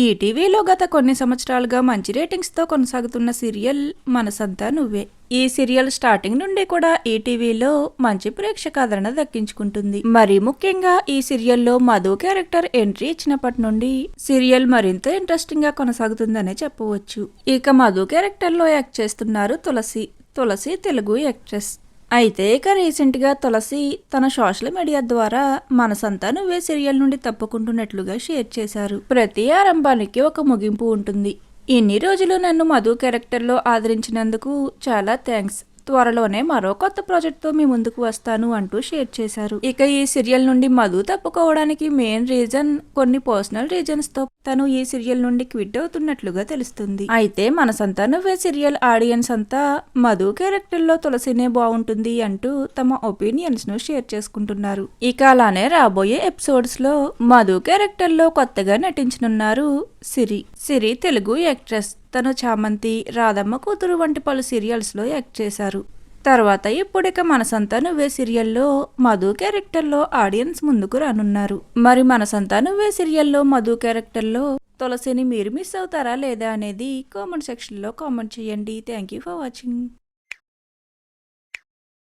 ఈటీవీలో గత కొన్ని సంవత్సరాలుగా మంచి రేటింగ్స్తో కొనసాగుతున్న సీరియల్ మనసంతా నువ్వే. ఈ సీరియల్ స్టార్టింగ్ నుండి కూడా ఈటీవీలో మంచి ప్రేక్షకాదరణ దక్కించుకుంటుంది. మరి ముఖ్యంగా ఈ సీరియల్లో మధు క్యారెక్టర్ ఎంట్రీ ఇచ్చినప్పటి నుండి సీరియల్ మరింత ఇంట్రెస్టింగ్గా కొనసాగుతుందనే చెప్పవచ్చు. ఇక మధు క్యారెక్టర్లో యాక్ట్ చేస్తున్నారు తులసి. తులసి తెలుగు యాక్ట్రెస్. అయితే ఇక రీసెంట్గా తులసి తన సోషల్ మీడియా ద్వారా మనసంతా నువ్వే సీరియల్ నుండి తప్పుకుంటున్నట్లుగా షేర్ చేశారు. ప్రతి ఆరంభానికి ఒక ముగింపు ఉంటుంది. ఇన్ని రోజులు నన్ను మధు క్యారెక్టర్లో ఆదరించినందుకు చాలా థ్యాంక్స్. త్వరలోనే మరో కొత్త ప్రాజెక్ట్తో మీ ముందుకు వస్తాను అంటూ షేర్ చేశారు. ఇక ఈ సీరియల్ నుండి మధు తప్పుకోవడానికి మెయిన్ రీజన్ కొన్ని పర్సనల్ రీజన్స్తో తను ఈ సీరియల్ నుండి క్విట్ అవుతున్నట్లుగా తెలుస్తుంది. అయితే మనసంతా నువ్వే సీరియల్ ఆడియన్స్ అంతా మధు క్యారెక్టర్లో తులసినే బాగుంటుంది అంటూ తమ ఒపీనియన్స్ను షేర్ చేసుకుంటున్నారు. ఇక అలానే రాబోయే ఎపిసోడ్స్లో మధు క్యారెక్టర్లో కొత్తగా నటించనున్నారు సిరి. సిరి తెలుగు యాక్ట్రెస్. తను చామంతి రాధమ్మ కూతురు వంటి పలు సీరియల్స్లో యాక్ట్ చేశారు. తర్వాత ఇప్పుడిక మనసంతా నువ్వే సీరియల్లో మధు క్యారెక్టర్లో ఆడియన్స్ ముందుకు రానున్నారు. మరి మనసంతా నువ్వే సీరియల్లో మధు క్యారెక్టర్లో తులసిని మీరు మిస్ అవుతారా లేదా అనేది కామెంట్ సెక్షన్లో కామెంట్ చేయండి. Thank you for watching